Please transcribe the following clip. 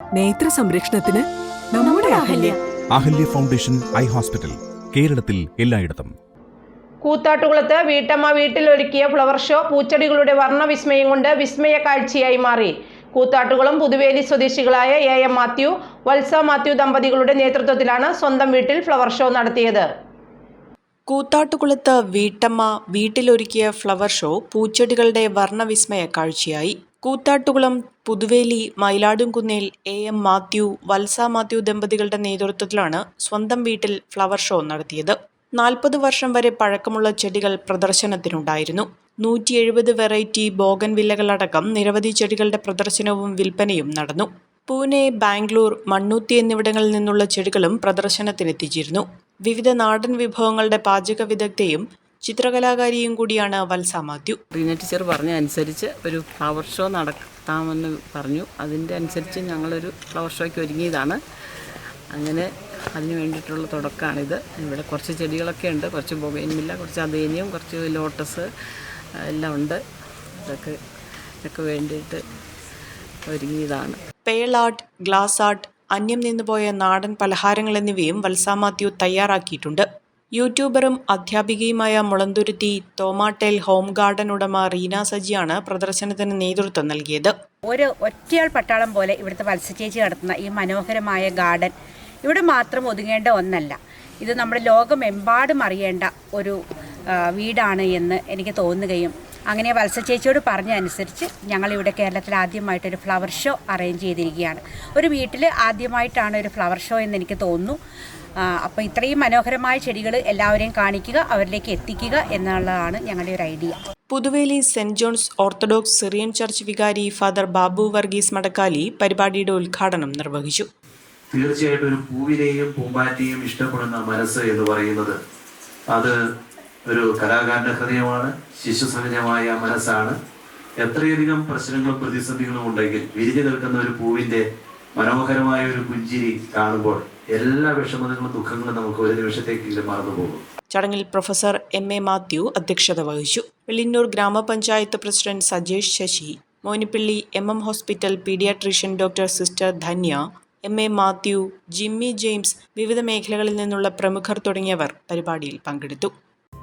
നേത്ര സംരക്ഷണത്തിന് നമ്മുടെ Ahalya. Ahalya. Foundation eye hospital കേരളത്തിൽ എല്ലായിടത്തും. കൂത്താട്ടുകുളത്ത് വീട്ടമ്മ വീട്ടിലൊരുക്കിയ ഫ്ലവർ ഷോ പൂച്ചെടികളുടെ വർണവിസ്മയം കൊണ്ട് വിസ്മയ കാഴ്ചയായി മാറി. കൂത്താട്ടുകുളം പുതുവേലി സ്വദേശികളായ A M Mathew Valsa Mathew ദമ്പതികളുടെ നേതൃത്വത്തിലാണ് സ്വന്തം വീട്ടിൽ ഫ്ലവർ ഷോ നടത്തിയത്. കൂത്താട്ടുകുളത്ത് വീട്ടമ്മ വീട്ടിലൊരുക്കിയ ഫ്ലവർ ഷോ പൂച്ചെടികളുടെ വർണവിസ്മയ കാഴ്ചയായി Koothattukulam Puthuveli Mayiladumkunnel A M Mathew Valsa Mathew ദമ്പതികളുടെ നേതൃത്വത്തിലാണ് സ്വന്തം വീട്ടിൽ ഫ്ലവർ ഷോ നടത്തിയത്. നാൽപ്പത് വർഷം വരെ പഴക്കമുള്ള ചെടികൾ പ്രദർശനത്തിനുണ്ടായിരുന്നു. നൂറ്റി എഴുപത് വെറൈറ്റി ബോഗൻ വില്ലകളടക്കം നിരവധി ചെടികളുടെ പ്രദർശനവും വിൽപ്പനയും നടന്നു. പൂനെ ബാംഗ്ലൂർ മണ്ണൂത്തി എന്നിവിടങ്ങളിൽ നിന്നുള്ള ചെടികളും പ്രദർശനത്തിനെത്തിച്ചിരുന്നു. വിവിധ നാടൻ വിഭവങ്ങളുടെ പാചക വിദഗ്ധയും ചിത്രകലാകാരിയും കൂടിയാണ് വത്സ മാത്യു. റീന ടീച്ചർ പറഞ്ഞ അനുസരിച്ച് ഒരു ഫ്ലവർ ഷോ നടത്താമെന്ന് പറഞ്ഞു. അതിന്റെ അനുസരിച്ച് ഞങ്ങളൊരു ഫ്ലവർ ഷോയ്ക്ക് ഒരുങ്ങിയതാണ്. അങ്ങനെ അതിന് വേണ്ടിയിട്ടുള്ള തുടക്കമാണിത്. ഇവിടെ കുറച്ച് ചെടികളൊക്കെ ഉണ്ട്. കുറച്ച് ബൊഗൈൻമില്ല കുറച്ച് അതേനിയും കുറച്ച് ലോട്ടസ് എല്ലാം ഉണ്ട്. ഇതൊക്കെ ഇതൊക്കെ വേണ്ടിയിട്ട് ഒരുങ്ങിയതാണ്. പേൾ ആർട്ട് ഗ്ലാസ് ആർട്ട് അന്യം നിന്നുപോയ നാടൻ പലഹാരങ്ങൾ എന്നിവയും വത്സാമാത്യു തയ്യാറാക്കിയിട്ടുണ്ട്. യൂട്യൂബറും അധ്യാപികയുമായ മുളന്തുരുത്തി തോമാട്ടേൽ ഹോം ഗാർഡൻ ഉടമ റീന സജിയാണ് പ്രദർശനത്തിന് നേതൃത്വം നൽകിയത്. ഒരു ഒറ്റയാൾ പട്ടാളം പോലെ ഇവിടുത്തെ മത്സ്യചേച്ചി നടത്തുന്ന ഈ മനോഹരമായ ഗാർഡൻ ഇവിടെ മാത്രം ഒതുങ്ങേണ്ട ഒന്നല്ല. ഇത് നമ്മുടെ ലോകമെമ്പാടും അറിയേണ്ട ഒരു വീടാണ് എന്ന് എനിക്ക് തോന്നുകയും അങ്ങനെ വത്സചേച്ചിയോട് പറഞ്ഞ അനുസരിച്ച് ഞങ്ങളിവിടെ കേരളത്തിൽ ആദ്യമായിട്ടൊരു ഫ്ലവർ ഷോ അറേഞ്ച് ചെയ്തിരിക്കുകയാണ്. ഒരു വീട്ടിൽ ആദ്യമായിട്ടാണ് ഒരു ഫ്ലവർ ഷോ എന്ന് എനിക്ക് തോന്നുന്നു അപ്പോൾ ഇത്രയും മനോഹരമായ ചെടികൾ എല്ലാവരെയും കാണിക്കുക അവരിലേക്ക് എത്തിക്കുക എന്നുള്ളതാണ് ഞങ്ങളുടെ ഒരു idea Puthuveli saint John's orthodox Syrian church വികാരി ഫാദർ ബാബു വർഗീസ് മടക്കാലി പരിപാടിയുടെ ഉദ്ഘാടനം നിർവഹിച്ചു. തീർച്ചയായിട്ടും ഒരു പൂവിനെയും പൂമ്പാറ്റയും ഇഷ്ടപ്പെടുന്ന മനസ്സ് എന്ന് പറയുന്നത് അത് ഒരു കലാകാരന്റെ ഹൃദയമാണ് ശിശു സഹജമായ മനസ്സാണ്. എത്രയധികം പ്രശ്നങ്ങളും പ്രതിസന്ധികളും ഉണ്ടെങ്കിൽ വിരിഞ്ഞു നിൽക്കുന്ന ഒരു പൂവിന്റെ മനോഹരമായ ഒരു പുഞ്ചിരി കാണുമ്പോൾ എല്ലാ വിഷമതകളും ദുഃഖങ്ങളും നമുക്ക് ഒരു നിമിഷത്തേക്കെങ്കിലും മറന്നു പോകും ചടങ്ങിൽ പ്രൊഫസർ എം എ മാത്യു അധ്യക്ഷത വഹിച്ചു. Vellinnoor Gramapanchayat president Sajesh Sasi Monippilly M M hospital paediatrician doctor sister Dhanya M A Mathew Jimmy James വിവിധ മേഖലകളിൽ നിന്നുള്ള പ്രമുഖർ തുടങ്ങിയവർ പരിപാടിയിൽ പങ്കെടുത്തു.